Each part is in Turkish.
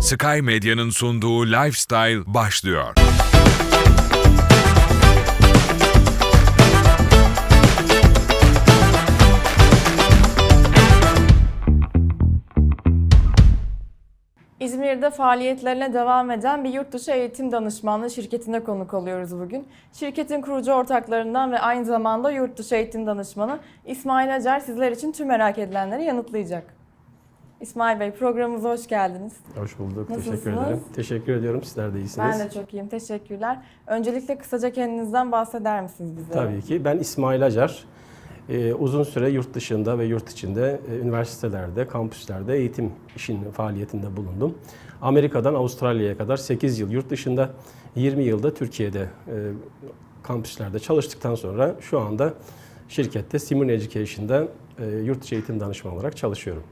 Sky Medya'nın sunduğu Lifestyle başlıyor. İzmir'de faaliyetlerine devam eden bir yurt dışı eğitim danışmanlığı şirketine konuk oluyoruz bugün. Şirketin kurucu ortaklarından ve aynı zamanda yurt dışı eğitim danışmanı İsmail Acar sizler için tüm merak edilenleri yanıtlayacak. İsmail Bey programımıza hoş geldiniz. Hoş bulduk. Nasılsınız? Teşekkür ederim. Teşekkür ediyorum. Sizler de iyisiniz. Ben de çok iyiyim. Teşekkürler. Öncelikle kısaca kendinizden bahseder misiniz bize? Tabii ki. Ben İsmail Acar. Ee, uzun süre yurt dışında ve yurt içinde e, üniversitelerde, kampüslerde eğitim işinin faaliyetinde bulundum. Amerika'dan Avustralya'ya kadar 8 yıl yurt dışında, 20 yılda Türkiye'de e, kampüslerde çalıştıktan sonra şu anda şirkette Simon Education'da e, yurt dışı eğitim danışmanı olarak çalışıyorum.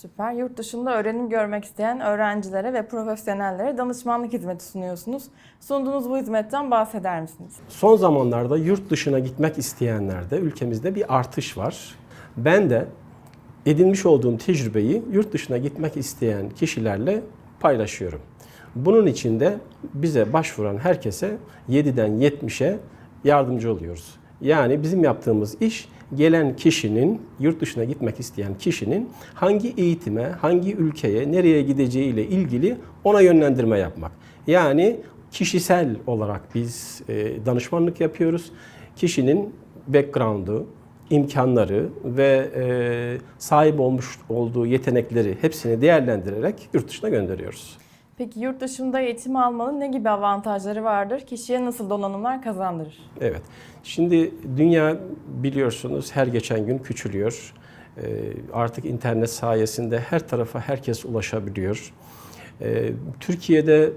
Süper. Yurt dışında öğrenim görmek isteyen öğrencilere ve profesyonellere danışmanlık hizmeti sunuyorsunuz. Sunduğunuz bu hizmetten bahseder misiniz? Son zamanlarda yurt dışına gitmek isteyenlerde ülkemizde bir artış var. Ben de edinmiş olduğum tecrübeyi yurt dışına gitmek isteyen kişilerle paylaşıyorum. Bunun için de bize başvuran herkese 7'den 70'e yardımcı oluyoruz. Yani bizim yaptığımız iş gelen kişinin, yurt dışına gitmek isteyen kişinin hangi eğitime, hangi ülkeye, nereye gideceği ile ilgili ona yönlendirme yapmak. Yani kişisel olarak biz e, danışmanlık yapıyoruz. Kişinin background'u, imkanları ve e, sahip olmuş olduğu yetenekleri hepsini değerlendirerek yurt dışına gönderiyoruz. Peki yurt dışında eğitim almanın ne gibi avantajları vardır? Kişiye nasıl donanımlar kazandırır? Evet. Şimdi dünya biliyorsunuz her geçen gün küçülüyor. Ee, Artık internet sayesinde her tarafa herkes ulaşabiliyor. Ee, Türkiye'de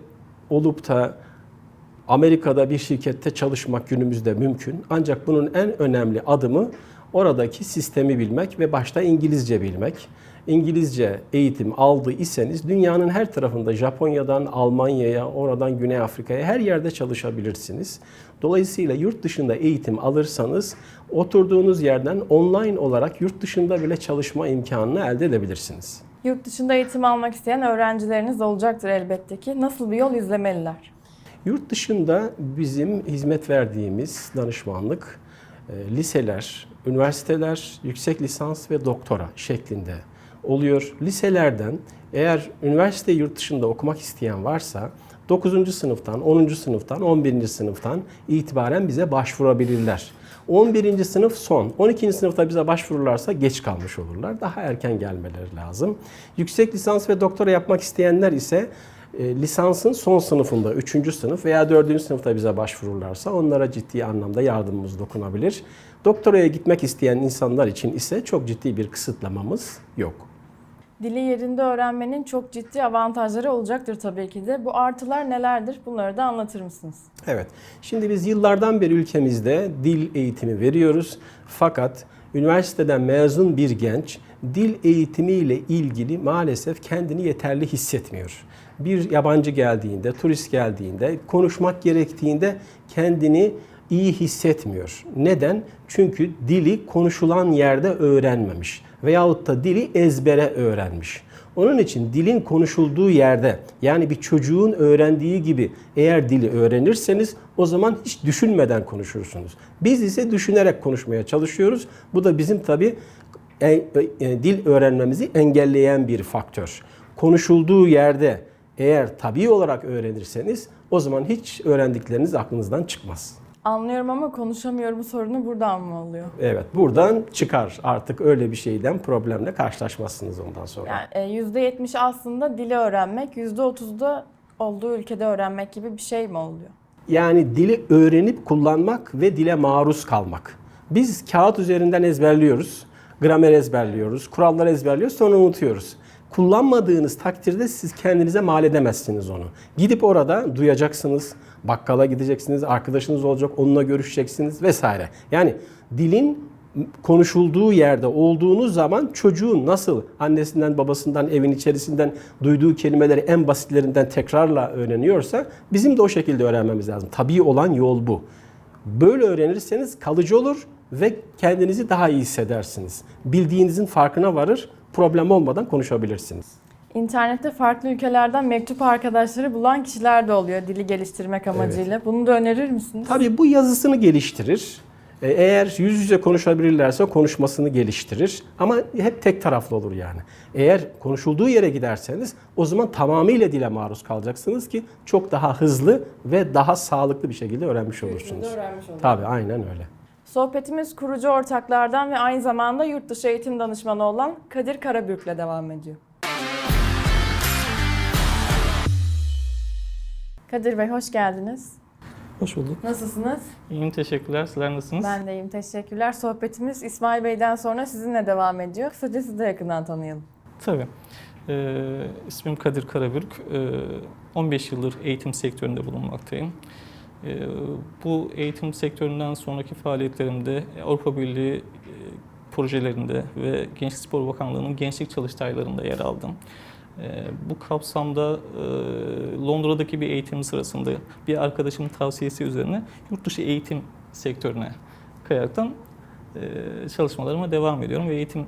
olup da Amerika'da bir şirkette çalışmak günümüzde mümkün. Ancak bunun en önemli adımı oradaki sistemi bilmek ve başta İngilizce bilmek. İngilizce eğitim aldı iseniz dünyanın her tarafında Japonya'dan Almanya'ya, oradan Güney Afrika'ya her yerde çalışabilirsiniz. Dolayısıyla yurt dışında eğitim alırsanız oturduğunuz yerden online olarak yurt dışında bile çalışma imkanını elde edebilirsiniz. Yurt dışında eğitim almak isteyen öğrencileriniz olacaktır elbette ki. Nasıl bir yol izlemeliler? Yurt dışında bizim hizmet verdiğimiz danışmanlık liseler, üniversiteler, yüksek lisans ve doktora şeklinde oluyor. Liselerden eğer üniversite yurt dışında okumak isteyen varsa 9. sınıftan, 10. sınıftan, 11. sınıftan itibaren bize başvurabilirler. 11. sınıf son. 12. sınıfta bize başvururlarsa geç kalmış olurlar. Daha erken gelmeleri lazım. Yüksek lisans ve doktora yapmak isteyenler ise e, lisansın son sınıfında 3. sınıf veya 4. sınıfta bize başvururlarsa onlara ciddi anlamda yardımımız dokunabilir. Doktoraya gitmek isteyen insanlar için ise çok ciddi bir kısıtlamamız yok. Dili yerinde öğrenmenin çok ciddi avantajları olacaktır tabii ki de. Bu artılar nelerdir? Bunları da anlatır mısınız? Evet. Şimdi biz yıllardan beri ülkemizde dil eğitimi veriyoruz. Fakat üniversiteden mezun bir genç dil eğitimiyle ilgili maalesef kendini yeterli hissetmiyor. Bir yabancı geldiğinde, turist geldiğinde, konuşmak gerektiğinde kendini iyi hissetmiyor. Neden? Çünkü dili konuşulan yerde öğrenmemiş veyahut da dili ezbere öğrenmiş. Onun için dilin konuşulduğu yerde yani bir çocuğun öğrendiği gibi eğer dili öğrenirseniz o zaman hiç düşünmeden konuşursunuz. Biz ise düşünerek konuşmaya çalışıyoruz. Bu da bizim tabii e, e, dil öğrenmemizi engelleyen bir faktör. Konuşulduğu yerde eğer tabii olarak öğrenirseniz o zaman hiç öğrendikleriniz aklınızdan çıkmaz. Anlıyorum ama konuşamıyorum sorunu buradan mı oluyor? Evet buradan çıkar artık öyle bir şeyden problemle karşılaşmazsınız ondan sonra. Yani e, %70 aslında dili öğrenmek, %30'da olduğu ülkede öğrenmek gibi bir şey mi oluyor? Yani dili öğrenip kullanmak ve dile maruz kalmak. Biz kağıt üzerinden ezberliyoruz, gramer ezberliyoruz, kuralları ezberliyoruz sonra unutuyoruz. Kullanmadığınız takdirde siz kendinize mal edemezsiniz onu. Gidip orada duyacaksınız, bakkala gideceksiniz, arkadaşınız olacak, onunla görüşeceksiniz vesaire. Yani dilin konuşulduğu yerde olduğunuz zaman çocuğun nasıl annesinden babasından evin içerisinden duyduğu kelimeleri en basitlerinden tekrarla öğreniyorsa bizim de o şekilde öğrenmemiz lazım. Tabii olan yol bu. Böyle öğrenirseniz kalıcı olur ve kendinizi daha iyi hissedersiniz. Bildiğinizin farkına varır, problem olmadan konuşabilirsiniz. İnternette farklı ülkelerden mektup arkadaşları bulan kişiler de oluyor dili geliştirmek amacıyla. Bunu da önerir misiniz? Tabii bu yazısını geliştirir. E, Eğer yüz yüze konuşabilirlerse konuşmasını geliştirir. Ama hep tek taraflı olur yani. Eğer konuşulduğu yere giderseniz o zaman tamamıyla dile maruz kalacaksınız ki çok daha hızlı ve daha sağlıklı bir şekilde öğrenmiş olursunuz. öğrenmiş oluruz. Tabii aynen öyle. Sohbetimiz kurucu ortaklardan ve aynı zamanda yurt dışı eğitim danışmanı olan Kadir Karabürk'le devam ediyor. Kadir Bey hoş geldiniz. Hoş bulduk. Nasılsınız? İyiyim teşekkürler. Sizler nasılsınız? Ben de iyiyim teşekkürler. Sohbetimiz İsmail Bey'den sonra sizinle devam ediyor. Kısaca sizi de yakından tanıyalım. Tabii. Ee, ismim Kadir Karabürk. Ee, 15 yıldır eğitim sektöründe bulunmaktayım. Ee, bu eğitim sektöründen sonraki faaliyetlerimde Avrupa Birliği e, projelerinde ve Gençlik Spor Bakanlığı'nın gençlik çalıştaylarında yer aldım. Ee, Bu kapsamda e, Londra'daki bir eğitim sırasında bir arkadaşımın tavsiyesi üzerine yurt dışı eğitim sektörüne kayaraktan e, çalışmalarıma devam ediyorum ve eğitim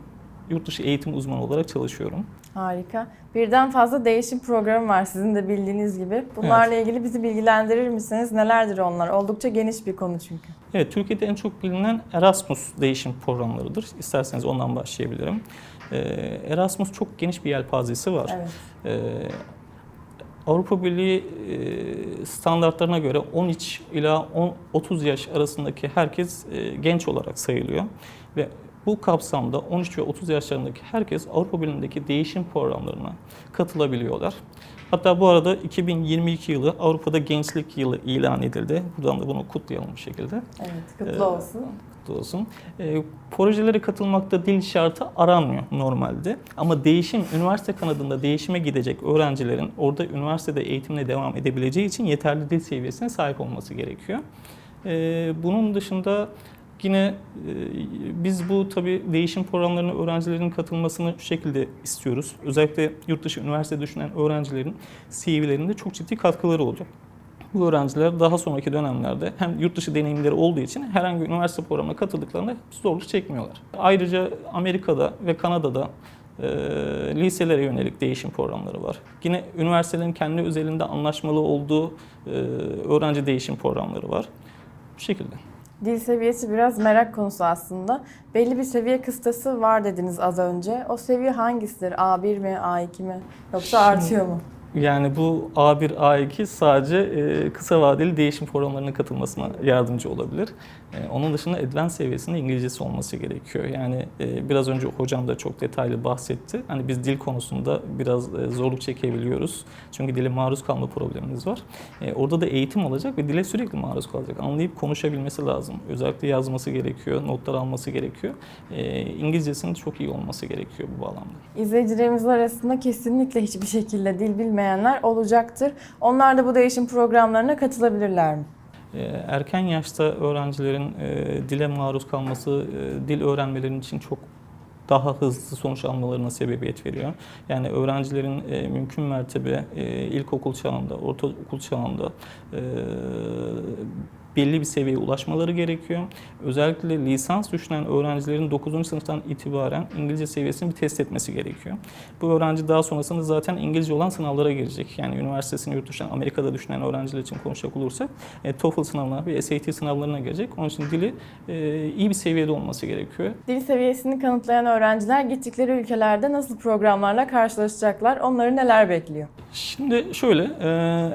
yurt dışı eğitim uzmanı olarak çalışıyorum. Harika. Birden fazla değişim programı var sizin de bildiğiniz gibi. Bunlarla ilgili bizi bilgilendirir misiniz? Nelerdir onlar? Oldukça geniş bir konu çünkü. Evet, Türkiye'de en çok bilinen Erasmus değişim programlarıdır. İsterseniz ondan başlayabilirim. Ee, Erasmus çok geniş bir yelpazesi var. Evet. Ee, Avrupa Birliği e, standartlarına göre 13 ila 10 30 yaş arasındaki herkes e, genç olarak sayılıyor ve bu kapsamda 13 ve 30 yaşlarındaki herkes Avrupa Birliği'ndeki değişim programlarına katılabiliyorlar. Hatta bu arada 2022 yılı Avrupa'da Gençlik Yılı ilan edildi. Buradan da bunu kutlayalım bir şekilde. Evet. Kutlu Ee, olsun. Kutlu olsun. E, projelere katılmakta dil şartı aranmıyor normalde. Ama değişim, üniversite kanadında değişime gidecek öğrencilerin orada üniversitede eğitimine devam edebileceği için yeterli dil seviyesine sahip olması gerekiyor. E, bunun dışında yine e, biz bu tabii değişim programlarına öğrencilerin katılmasını şu şekilde istiyoruz. Özellikle yurt dışı üniversite düşünen öğrencilerin CV'lerinde çok ciddi katkıları olacak. Bu öğrenciler daha sonraki dönemlerde hem yurt dışı deneyimleri olduğu için herhangi bir üniversite programına katıldıklarında zorluk çekmiyorlar. Ayrıca Amerika'da ve Kanada'da e, liselere yönelik değişim programları var. Yine üniversitelerin kendi özelinde anlaşmalı olduğu e, öğrenci değişim programları var. Bu şekilde. Dil seviyesi biraz merak konusu aslında. Belli bir seviye kıstası var dediniz az önce. O seviye hangisidir? A1 mi, A2 mi? Yoksa artıyor mu? Yani bu A1, A2 sadece e, kısa vadeli değişim programlarına katılmasına yardımcı olabilir. E, onun dışında advanced seviyesinde İngilizcesi olması gerekiyor. Yani e, biraz önce hocam da çok detaylı bahsetti. Hani biz dil konusunda biraz e, zorluk çekebiliyoruz. Çünkü dile maruz kalma problemimiz var. E, orada da eğitim olacak ve dile sürekli maruz kalacak. Anlayıp konuşabilmesi lazım. Özellikle yazması gerekiyor, notlar alması gerekiyor. İngilizcesinin çok iyi olması gerekiyor bu bağlamda. İzleyicilerimiz arasında kesinlikle hiçbir şekilde dil bilmeyenler olacaktır. Onlar da bu değişim programlarına katılabilirler mi? Ee, Erken yaşta öğrencilerin e, dile maruz kalması e, dil öğrenmelerinin için çok daha hızlı sonuç almalarına sebebiyet veriyor. Yani öğrencilerin e, mümkün mertebe e, ilkokul çağında, ortaokul çağında e, belli bir seviyeye ulaşmaları gerekiyor. Özellikle lisans düşünen öğrencilerin 9. sınıftan itibaren İngilizce seviyesini bir test etmesi gerekiyor. Bu öğrenci daha sonrasında zaten İngilizce olan sınavlara girecek. Yani üniversitesini yurt dışından Amerika'da düşünen öğrenciler için konuşacak olursak e, TOEFL sınavına ve SAT sınavlarına girecek. Onun için dili e, iyi bir seviyede olması gerekiyor. Dil seviyesini kanıtlayan öğrenciler gittikleri ülkelerde nasıl programlarla karşılaşacaklar? Onları neler bekliyor? Şimdi şöyle, e,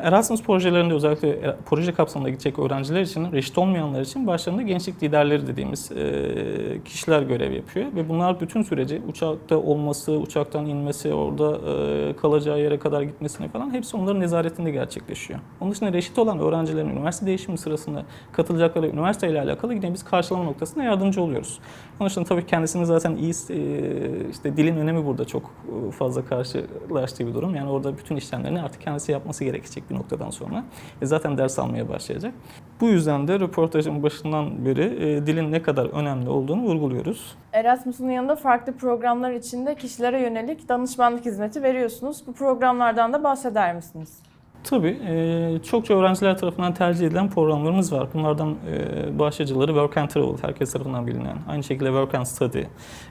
Erasmus projelerinde özellikle proje kapsamında gidecek öğrenciler için, reşit olmayanlar için başlarında gençlik liderleri dediğimiz kişiler görev yapıyor. Ve bunlar bütün süreci uçakta olması, uçaktan inmesi, orada kalacağı yere kadar gitmesini falan hepsi onların nezaretinde gerçekleşiyor. Onun dışında reşit olan öğrencilerin üniversite değişimi sırasında katılacakları üniversite ile alakalı yine biz karşılama noktasında yardımcı oluyoruz. Onun dışında tabii kendisini zaten iyi, işte dilin önemi burada çok fazla karşılaştığı bir durum. Yani orada bütün işlemlerini artık kendisi yapması gerekecek bir noktadan sonra. E zaten ders almaya başlayacak. Bu yüzden de röportajın başından beri e, dilin ne kadar önemli olduğunu vurguluyoruz. Erasmus'un yanında farklı programlar içinde kişilere yönelik danışmanlık hizmeti veriyorsunuz. Bu programlardan da bahseder misiniz? Tabii e, çokça öğrenciler tarafından tercih edilen programlarımız var. Bunlardan e, başlıcaları Work and Travel, herkes tarafından bilinen. Aynı şekilde Work and Study.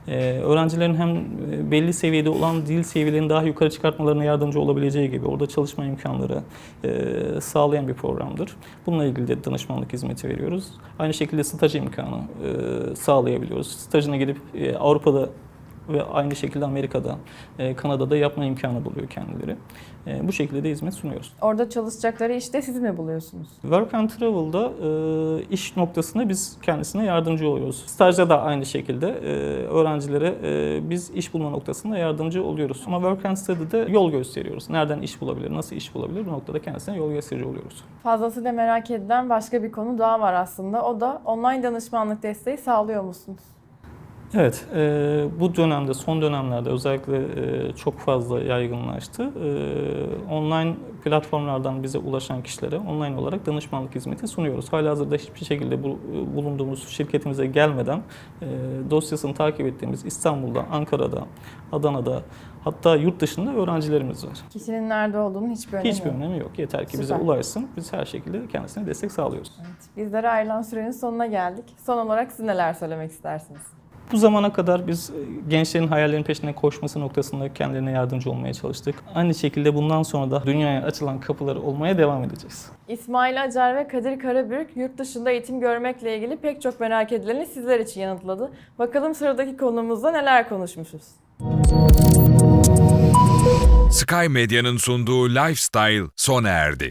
E, öğrencilerin hem belli seviyede olan dil seviyelerini daha yukarı çıkartmalarına yardımcı olabileceği gibi orada çalışma imkanları sağlayan bir programdır. Bununla ilgili de danışmanlık hizmeti veriyoruz. Aynı şekilde staj imkanı sağlayabiliyoruz. Stajına gidip Avrupa'da ve aynı şekilde Amerika'da, e, Kanada'da yapma imkanı buluyor kendileri. E, bu şekilde de hizmet sunuyoruz. Orada çalışacakları işte siz mi buluyorsunuz? Work and Travel'da e, iş noktasında biz kendisine yardımcı oluyoruz. Stajda da aynı şekilde e, öğrencilere e, biz iş bulma noktasında yardımcı oluyoruz. Ama Work and Study'de yol gösteriyoruz. Nereden iş bulabilir, nasıl iş bulabilir bu noktada kendisine yol gösterici oluyoruz. Fazlasıyla merak edilen başka bir konu daha var aslında. O da online danışmanlık desteği sağlıyor musunuz? Evet, e, bu dönemde, son dönemlerde özellikle e, çok fazla yaygınlaştı. E, online platformlardan bize ulaşan kişilere online olarak danışmanlık hizmeti sunuyoruz. Halihazırda hiçbir şekilde bu, bulunduğumuz şirketimize gelmeden e, dosyasını takip ettiğimiz İstanbul'da, Ankara'da, Adana'da hatta yurt dışında öğrencilerimiz var. Kişinin nerede olduğunun hiçbir önemi Hiçbir yok. önemi yok. Yeter ki bize Süper. ulaşsın. Biz her şekilde kendisine destek sağlıyoruz. Evet, bizlere ayrılan sürenin sonuna geldik. Son olarak siz neler söylemek istersiniz? Bu zamana kadar biz e, gençlerin hayallerin peşinden koşması noktasında kendilerine yardımcı olmaya çalıştık. Aynı şekilde bundan sonra da dünyaya açılan kapıları olmaya devam edeceğiz. İsmail Acar ve Kadir Karabürk yurt dışında eğitim görmekle ilgili pek çok merak edileni sizler için yanıtladı. Bakalım sıradaki konumuzda neler konuşmuşuz? Sky Medya'nın sunduğu Lifestyle sona erdi.